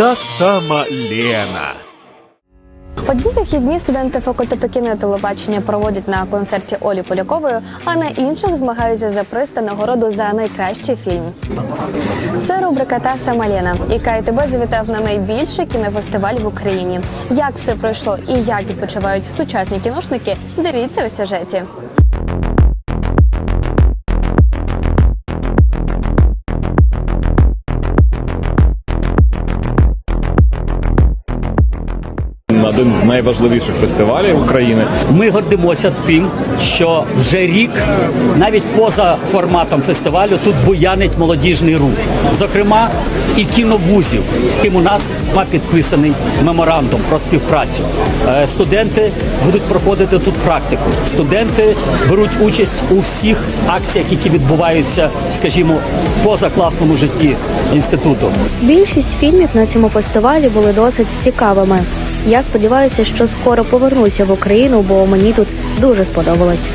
та сама Лена. Одні вихідні студенти факультету кіно телебачення проводять на концерті Олі Полякової, а на інших змагаються за приз та нагороду за найкращий фільм. Це рубрика Та сама Лена, яка і тебе завітав на найбільший кінофестиваль в Україні. Як все пройшло і як відпочивають сучасні кіношники, дивіться у сюжеті. Один з найважливіших фестивалів України. Ми гордимося тим, що вже рік, навіть поза форматом фестивалю, тут буянить молодіжний рух. Зокрема, і кіновузів, яким у нас мав підписаний меморандум про співпрацю. Е, Студенти будуть проходити тут практику. Студенти беруть участь у всіх акціях, які відбуваються, скажімо, в позакласному житті інституту. Більшість фільмів на цьому фестивалі були досить цікавими. Я сподіваюся, що скоро повернуся в Україну, бо мені тут дуже сподобалось.